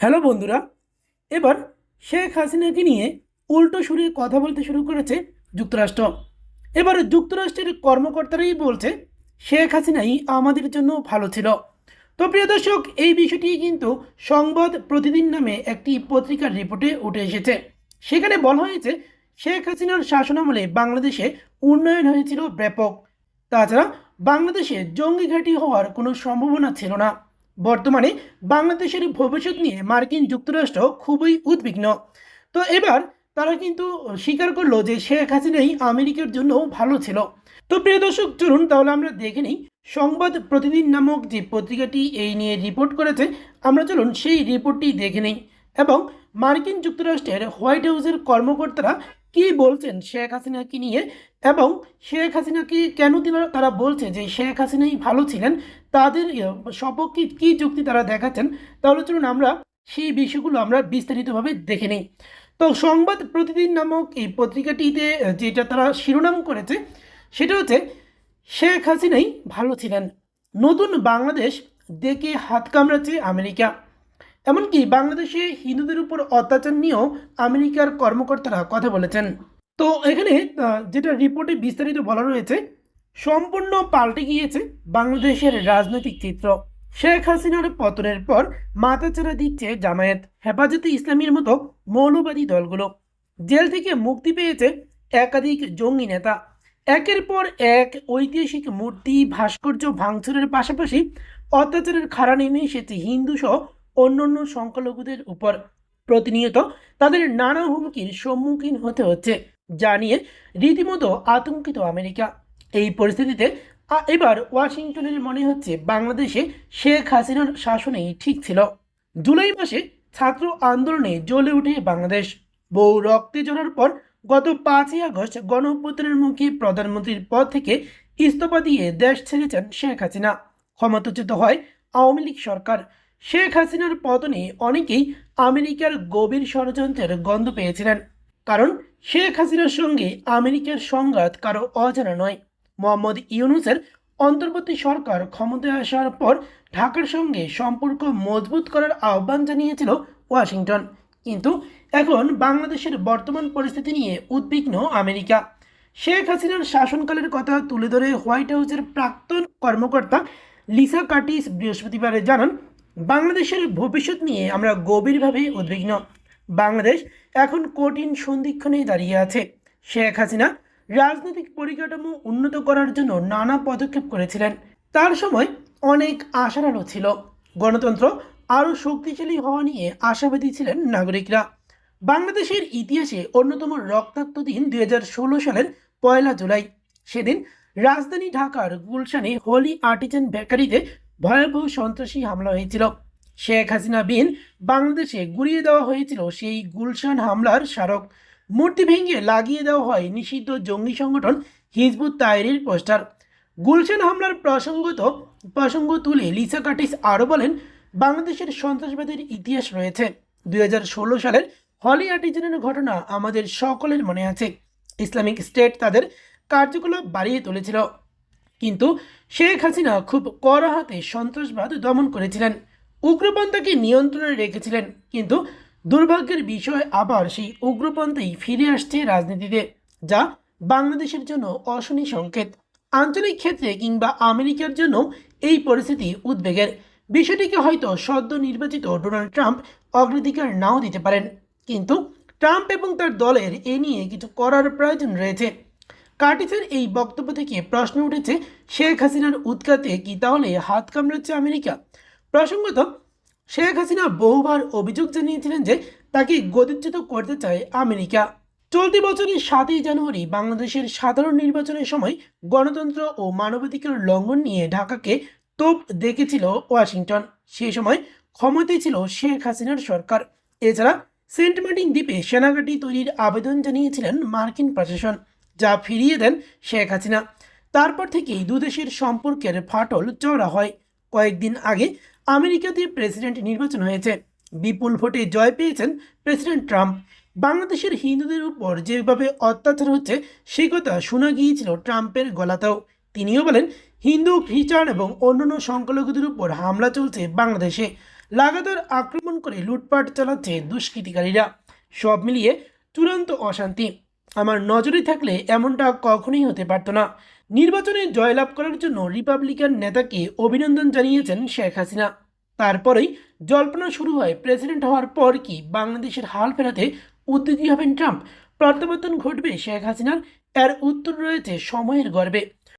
Hello বন্ধুরা, এবার শেখ হাসিনাকে নিয়ে উল্টো সুরে কথা বলতে শুরু করেছে যুক্তরাষ্ট্র। এবার যুক্তরাষ্ট্রের কর্মকর্তারাই বলছে, শেখ হাসিনাই আমাদের জন্য ভালো ছিল। তো প্রিয় দর্শক, এই বিষয়টি কিন্তু সংবাদ প্রতিদিন নামে একটি পত্রিকার রিপোর্টে উঠে এসেছে। সেখানে বলা হয়েছে, শেখ হাসিনার শাসনামলে বাংলাদেশে উন্নয়ন হয়েছিল ব্যাপক। তাছাড়া বাংলাদেশে জঙ্গি ঘাঁটি হওয়ার কোনো সম্ভাবনা ছিল না। বর্তমানে বাংলাদেশের ভবিষ্যৎ নিয়ে মার্কিন যুক্তরাষ্ট্র খুবই উদ্বিগ্ন। তো এবার তারা কিন্তু স্বীকার করল যে শেখ হাসিনাই আমেরিকার জন্য ভালো ছিল। তো প্রিয় দর্শক, চলুন তাহলে আমরা দেখে নিই সংবাদ প্রতিদিন নামক যে পত্রিকাটি এই নিয়ে রিপোর্ট করেছে। আমরা চলুন সেই রিপোর্টটি দেখে নিই। এবং মার্কিন যুক্তরাষ্ট্রের হোয়াইট হাউসের কর্মকর্তারা কি বলছেন শেখ হাসিনাকে নিয়ে? এবং শেখ হাসিনাকে কেন তারা বলছে যে শেখ হাসিনাই ভালো ছিলেন? তাদের ইয়ে, সপক্ষে কি যুক্তি তারা দেখাচ্ছেন? তাহলে চলুন আমরা সেই বিষয়গুলো আমরা বিস্তারিতভাবে দেখে নিই। তো সংবাদ প্রতিদিন নামক এই পত্রিকাটিতে যেটা তারা শিরোনাম করেছে সেটা হচ্ছে শেখ হাসিনাই ভালো ছিলেন। নতুন বাংলাদেশ দেখে হাত কামড়াচ্ছে আমেরিকা। এমনকি বাংলাদেশে হিন্দুদের উপর অত্যাচার নিয়েও আমেরিকার কর্মকর্তারা কথা বলেছেন। তো এখানে যেটা রিপোর্টে বিস্তারিত বলা রয়েছে, সম্পূর্ণ পাল্টে গিয়েছে বাংলাদেশের রাজনৈতিক চিত্র। শেখ হাসিনার পতনের পর মাথাচাড়া দিচ্ছে জামায়াত, হেফাজতে ইসলামীর মতো মৌলবাদী দলগুলো। জেল থেকে মুক্তি পেয়েছে একাধিক জঙ্গি নেতা। একের পর এক ঐতিহাসিক মূর্তি, ভাস্কর্য ভাঙচুরের পাশাপাশি অত্যাচারের খাড়া নেমে এসেছে হিন্দু সহ অন্যান্য সংখ্যালঘুদের উপর প্রতিনিয়ত তাদের নানা হুমকির সম্মুখীন হতে হচ্ছে যা নিয়ে রীতিমতো আতঙ্কিত আমেরিকা। এই পরিস্থিতিতে এবার ওয়াশিংটনের মনে হচ্ছে বাংলাদেশে শেখ হাসিনার শাসনেই ঠিক ছিল। জুলাই মাসে ছাত্র আন্দোলনে জ্বলে উঠে বাংলাদেশ। বহু রক্তে জড়ার পর গত পাঁচই আগস্ট গণ মুখে প্রধানমন্ত্রীর পদ থেকে ইস্তফা দিয়ে দেশ ছেড়েছেন শেখ হাসিনা। ক্ষমতাচ্যুত হয় আওয়ামী লীগ সরকার। শেখ হাসিনার পতনে অনেকেই আমেরিকার গভীর ষড়যন্ত্রের গন্ধ পেয়েছিলেন। কারণ শেখ হাসিনার সঙ্গে আমেরিকার সংঘাত কারও অজানা নয়। মোহাম্মদ ইউনুসের অন্তর্বর্তী সরকার ক্ষমতায় আসার পর ঢাকার সঙ্গে সম্পর্ক মজবুত করার আহ্বান জানিয়েছিল ওয়াশিংটন। কিন্তু এখন বাংলাদেশের বর্তমান পরিস্থিতি নিয়ে উদ্বিগ্ন আমেরিকা। শেখ হাসিনার শাসনকালের কথা তুলে ধরে হোয়াইট হাউসের প্রাক্তন কর্মকর্তা লিসা কার্টিস বৃহস্পতিবার জানান বাংলাদেশের ভবিষ্যৎ নিয়ে আমরা গভীরভাবে উদ্বিগ্ন। বাংলাদেশ এখন কঠিন সন্ধিক্ষণে দাঁড়িয়ে আছে। শেখ হাসিনা রাজনৈতিক পরিকাঠামো উন্নত করার জন্য নানা পদক্ষেপ করেছিলেন। তার সময় অনেক আশার আলো ছিল। গণতন্ত্র আরও শক্তিশালী হওয়া নিয়ে আশাবাদী ছিলেন নাগরিকরা। বাংলাদেশের ইতিহাসে অন্যতম রক্তাক্ত দিন দুই হাজার ষোলো সালের পয়লা জুলাই। সেদিন রাজধানী ঢাকার গুলশানে হোলি আর্টিজান বেকারিতে ভয়াবহ সন্ত্রাসী হামলা হয়েছিল। শেখ হাসিনা বিন বাংলাদেশে গুড়িয়ে দেওয়া হয়েছিল। সেই গুলশান হামলার স্মারক মূর্তি ভেঙে লাগিয়ে দেওয়া হয় নিষিদ্ধ জঙ্গি সংগঠন হিজবুত তাইরির পোস্টার। গুলশান হামলার প্রসঙ্গত, প্রসঙ্গ তুলে লিসা কাটিস আরও বলেন, বাংলাদেশের সন্ত্রাসবাদের ইতিহাস রয়েছে। দুই হাজার ষোলো সালের হলি আর্টিজানের ঘটনা আমাদের সকলের মনে আছে। ইসলামিক স্টেট তাদের কার্যকলাপ বাড়িয়ে তুলেছিল। কিন্তু শেখ হাসিনা খুব কড়া হাতে সন্ত্রাসবাদ দমন করেছিলেন। উগ্রপন্থাকে নিয়ন্ত্রণে রেখেছিলেন, কিন্তু দুর্ভাগ্যের বিষয় আবার সেই উগ্রপন্থাই ফিরে আসছে রাজনীতিতে, যা বাংলাদেশের জন্য অশনি সংকেত। আঞ্চলিক ক্ষেত্রে কিংবা আমেরিকার জন্য এই পরিস্থিতি উদ্বেগের। বিষয়টিকে হয়তো সদ্য নির্বাচিত ডোনাল্ড ট্রাম্প অগ্রাধিকার নাও দিতে পারেন, কিন্তু ট্রাম্প এবং তার দলের এ নিয়ে কিছু করার প্রয়োজন রয়েছে। কার্টিসের এই বক্তব্য থেকে প্রশ্ন উঠেছে, শেখ হাসিনার উৎকাতে কি তাহলে হাত কামড়াচ্ছে আমেরিকা? প্রসঙ্গত, শেখ হাসিনা বহুবার অভিযোগ জানিয়েছিলেন যে তাকে গদিচ্যুত করতে চায় আমেরিকা। চলতি বছরের সাতই জানুয়ারি বাংলাদেশের সাধারণ নির্বাচনের সময় গণতন্ত্র ও মানবাধিকার লঙ্ঘন নিয়ে ঢাকাকে তোপ দেখেছিল ওয়াশিংটন। সে সময় ক্ষমতায় ছিল শেখ হাসিনার সরকার। এছাড়া সেন্ট মার্টিন দ্বীপে সেনাঘাটি তৈরির আবেদন জানিয়েছিলেন মার্কিন প্রশাসন। যা ফিরিয়ে দেন শেখ হাসিনা। তারপর থেকেই দুদেশের সম্পর্কের ফাটল চড়া হয়। কয়েকদিন আগে আমেরিকাতে প্রেসিডেন্ট নির্বাচন হয়েছে। বিপুল ভোটে জয় পেয়েছেন প্রেসিডেন্ট ট্রাম্প। বাংলাদেশের হিন্দুদের উপর যেভাবে অত্যাচার হচ্ছে, সে কথা শোনা গিয়েছিল ট্রাম্পের গলাতেও। তিনিও বলেন, হিন্দু, খ্রিস্টান এবং অন্যান্য সংখ্যালঘুদের উপর হামলা চলছে বাংলাদেশে। লাগাতার আক্রমণ করে লুটপাট চালাচ্ছে দুষ্কৃতিকারীরা। সব মিলিয়ে চূড়ান্ত অশান্তি। আমার নজরে থাকলে এমনটা কখনোই হতে পারত না। নির্বাচনে জয়লাভ করার জন্য রিপাবলিকান নেতাকে অভিনন্দন জানিয়েছেন শেখ হাসিনা। তারপরেই জল্পনা শুরু হয় প্রেসিডেন্ট হওয়ার পর কি বাংলাদেশের হাল ফেরাতে উদ্যোগী হবেন ট্রাম্প। প্রত্যাবর্তন ঘটবে শেখ হাসিনার, এর উত্তর রয়েছে সময়ের গর্বে।